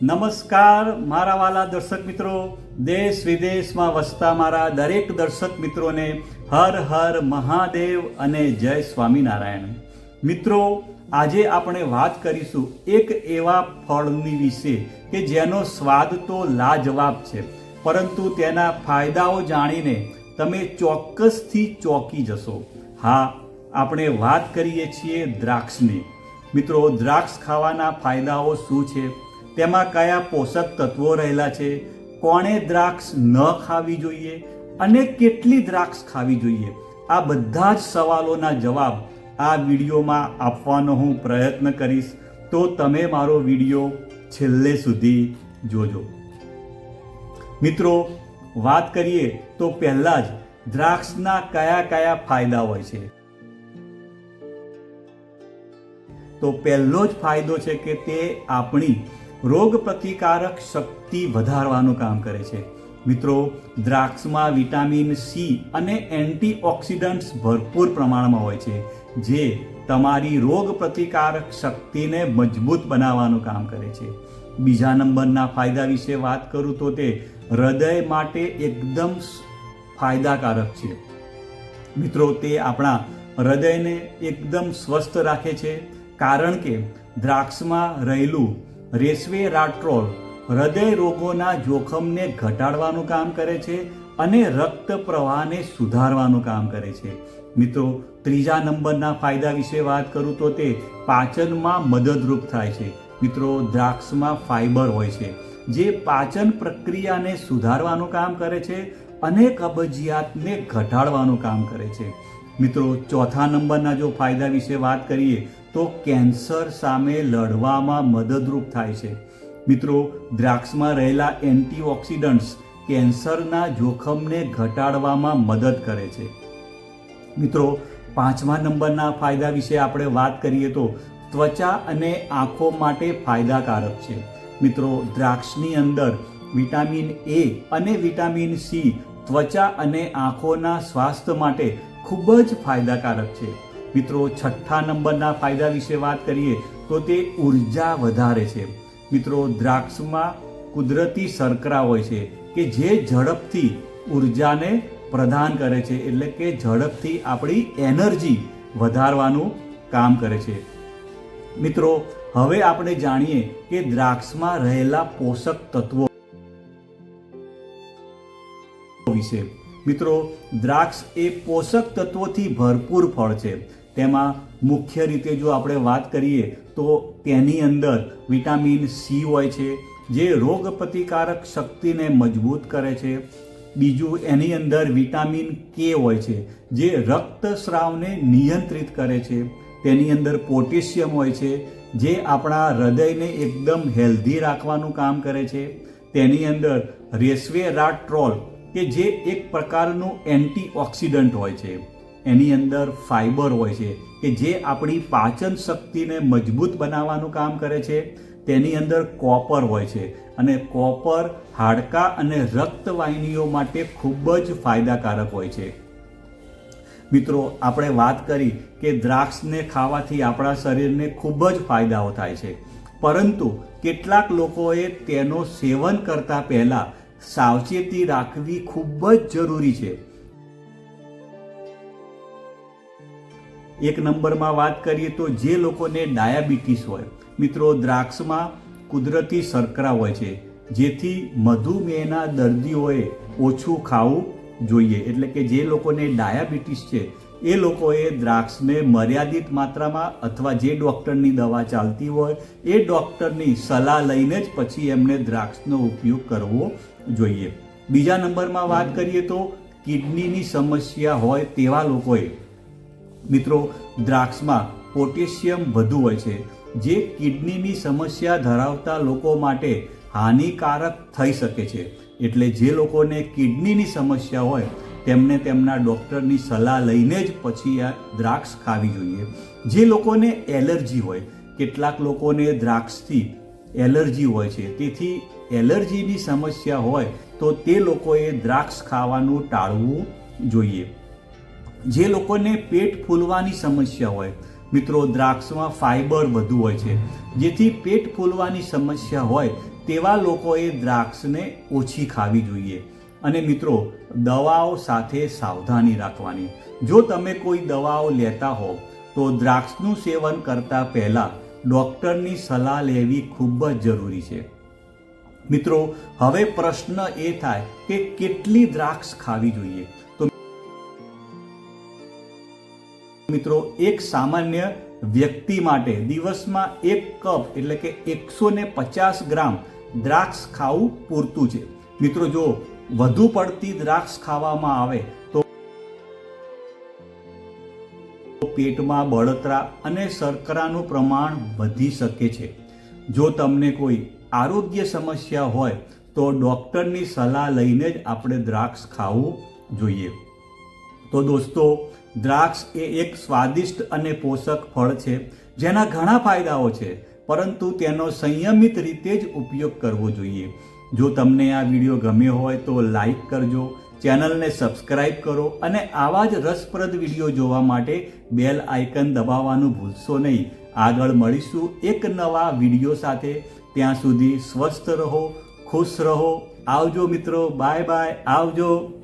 નમસ્કાર, મારા વાલા દર્શક મિત્રો. દેશ વિદેશમાં વસતા મારા દરેક દર્શક મિત્રોને હર હર મહાદેવ અને જય સ્વામિનારાયણ. મિત્રો, આજે આપણે વાત કરીશું એક એવા ફળની વિશે કે જેનો સ્વાદ તો લાજવાબ છે, પરંતુ તેના ફાયદાઓ જાણીને તમે ચોક્કસથી ચોંકી જશો. હા, આપણે વાત કરીએ છીએ દ્રાક્ષની. મિત્રો, દ્રાક્ષ ખાવાના ફાયદાઓ શું છે? તેમાં કયા પોષક તત્વો રહેલા છે? કોણે દ્રાક્ષ ન ખાવી જોઈએ અને કેટલી દ્રાક્ષ ખાવી જોઈએ? આ બધા જ સવાલોના જવાબ આ વિડીયોમાં આપવાનો હું પ્રયત્ન કરીશ. તો તમે મારો વીડિયો છેલ્લે સુધી જોજો. મિત્રો, વાત કરીએ તો પહેલાં જ દ્રાક્ષના કયા કયા ફાયદા હોય છે? તો પહેલો જ ફાયદો છે કે તે આપણી રોગ પ્રતિકારક શક્તિ વધારવાનું કામ કરે છે. મિત્રો, દ્રાક્ષમાં વિટામિન સી અને એન્ટીઓક્સિડન્ટ્સ ભરપૂર પ્રમાણમાં હોય છે, જે તમારી રોગ પ્રતિકારક શક્તિને મજબૂત બનાવવાનું કામ કરે છે. બીજા નંબરના ફાયદા વિશે વાત કરું તો તે હૃદય માટે એકદમ ફાયદાકારક છે. મિત્રો, તે આપણા હૃદયને એકદમ સ્વસ્થ રાખે છે, કારણ કે દ્રાક્ષમાં રહેલું રેસ્વેરાટ્રોલ હૃદય રોગોના જોખમને ઘટાડવાનું કામ કરે છે અને રક્ત પ્રવાહને સુધારવાનું કામ કરે છે. મિત્રો, ત્રીજા નંબરના ફાયદા વિશે વાત કરું તો તે પાચનમાં મદદરૂપ થાય છે. મિત્રો, દ્રાક્ષમાં ફાઈબર હોય છે, જે પાચન પ્રક્રિયાને સુધારવાનું કામ કરે છે અને કબજિયાતને ઘટાડવાનું કામ કરે છે. મિત્રો, ચોથા નંબરના જો ફાયદા વિશે વાત કરીએ તો કેન્સર સામે લડવામાં મદદરૂપ થાય છે. મિત્રો, દ્રાક્ષમાં રહેલા એન્ટીઓક્સિડન્ટ્સ કેન્સરના જોખમને ઘટાડવામાં મદદ કરે છે. મિત્રો, પાંચમા નંબરના ફાયદા વિશે આપણે વાત કરીએ તો ત્વચા અને આંખો માટે ફાયદાકારક છે. મિત્રો, દ્રાક્ષની અંદર વિટામિન એ અને વિટામિન સી ત્વચા અને આંખોના સ્વાસ્થ્ય માટે ખૂબ જ ફાયદાકારક છે. મિત્રો, છઠ્ઠા નંબરના ફાયદા વિશે વાત કરીએ તો તે ઊર્જા વધારે છે. મિત્રો, દ્રાક્ષમાં કુદરતી શર્કરા હોય છે કે જે ઝડપથી ઉર્જાને પ્રદાન કરે છે, એટલે કે ઝડપથી આપણી એનર્જી વધારવાનું કામ કરે છે. મિત્રો, હવે આપણે જાણીએ કે દ્રાક્ષમાં રહેલા પોષક તત્વો વિશે. મિત્રો, દ્રાક્ષ એ પોષક તત્વોથી ભરપૂર ફળ છે. તેમાં મુખ્ય રીતે જો આપણે વાત કરીએ તો તેની અંદર વિટામિન સી હોય છે, જે રોગ પ્રતિકારક શક્તિને મજબૂત કરે છે. બીજું, એની અંદર વિટામિન કે હોય છે, જે રક્તસ્રાવને નિયંત્રિત કરે છે. તેની અંદર પોટેશિયમ હોય છે, જે આપણા હૃદયને એકદમ હેલ્ધી રાખવાનું કામ કરે છે. તેની અંદર રેસવેરાટ્રોલ, કે જે એક પ્રકારનું એન્ટીઓક્સિડન્ટ હોય છે. એની અંદર ફાઇબર હોય છે, કે જે આપણી પાચન શક્તિને મજબૂત બનાવવાનું કામ કરે છે, તેની અંદર કોપર હોય છે. અને કોપર હાડકાં અને રક્તવાહિનીઓ માટે ખૂબ જ ફાયદાકારક હોય છે. મિત્રો, આપણે વાત કરી કે દ્રાક્ષને ખાવાથી આપણા શરીરને ખૂબ જ ફાયદાઓ થાય છે. પરંતુ કેટલાક લોકોએ તેનો સેવન કરતા પહેલાં સાવચેતી રાખવી ખૂબ જ જરૂરી છે. એક નંબરમાં વાત કરીએ તો જે લોકોને ડાયાબિટીસ હોય, મિત્રો દ્રાક્ષમાં કુદરતી શર્કરા હોય છે, જેથી મધુમેહના દર્દીઓએ ઓછું ખાવું જોઈએ. એટલે કે જે લોકોને ડાયાબિટીસ છે, એ લોકોએ દ્રાક્ષને મર્યાદિત માત્રામાં અથવા જે ડૉક્ટરની દવા ચાલતી હોય, એ ડૉક્ટરની સલાહ લઈને જ પછી એમને દ્રાક્ષનો ઉપયોગ કરવો જોઈએ. બીજા નંબરમાં વાત કરીએ તો કિડનીની સમસ્યા હોય તેવા લોકોએ મિત્રો, દ્રાક્ષમાં પોટેશિયમ વધુ હોય છે, જે કિડનીની સમસ્યા ધરાવતા લોકો માટે હાનિકારક થઈ શકે છે. એટલે જે લોકોને કિડનીની સમસ્યા હોય, તેમને તેમના ડૉક્ટરની સલાહ લઈને જ પછી આ દ્રાક્ષ ખાવી જોઈએ. જે લોકોને એલર્જી હોય, કેટલાક લોકોને દ્રાક્ષથી એલર્જી હોય છે. તેથી એલર્જીની સમસ્યા હોય, તો તે લોકોએ દ્રાક્ષ ખાવાનું ટાળવું જોઈએ. જે લોકોને પેટ ફૂલવાની સમસ્યા હોય, મિત્રો દ્રાક્ષમાં ફાઈબર વધુ હોય છે. જેથી પેટ ફૂલવાની સમસ્યા હોય, તેવા લોકોએ દ્રાક્ષને ઓછી ખાવી જોઈએ. અને મિત્રો, દવાઓ સાથે સાવધાની રાખવાની. જો તમે કોઈ દવાઓ લેતા હો, તો દ્રાક્ષનું સેવન કરતા પહેલા ડૉક્ટરની સલાહ લેવી ખૂબ જ જરૂરી છે. મિત્રો, હવે પ્રશ્ન એ થાય કે કેટલી દ્રાક્ષ ખાવી જોઈએ? તો મિત્રો, એક સામાન્ય વ્યક્તિ માટે દિવસમાં એક કપ એટલે કે એકસો ને પચાસ ગ્રામ દ્રાક્ષ ખાવું પૂરતું છે. મિત્રો, જો વધુ પડતી દ્રાક્ષ ખાવામાં આવે તો પેટમાં બળતરા અને શર્કરાનું પ્રમાણ વધી શકે છે. જો તમને કોઈ આરોગ્ય સમસ્યા હોય, તો ડૉક્ટરની સલાહ લઈને જ આપણે દ્રાક્ષ ખાવું જોઈએ. તો દોસ્તો દ્રાક્ષ એ એક સ્વાદિષ્ટ અને પોષક ફળ છે, જેના ઘણા ફાયદાઓ છે, પરંતુ તેનો સંયમિત રીતે જ ઉપયોગ કરવો જોઈએ. જો તમને આ વીડિયો ગમ્યો હોય તો લાઈક કરજો, ચેનલને સબસ્ક્રાઇબ કરો અને આવા જ રસપ્રદ વીડિયો જોવા માટે બેલ આઇકન દબાવવાનું ભૂલશો નહીં. આગળ મળીશું એક નવા વીડિયો સાથે. ત્યાં સુધી સ્વસ્થ રહો, ખુશ રહો. આવજો મિત્રો, બાય બાય, આવજો.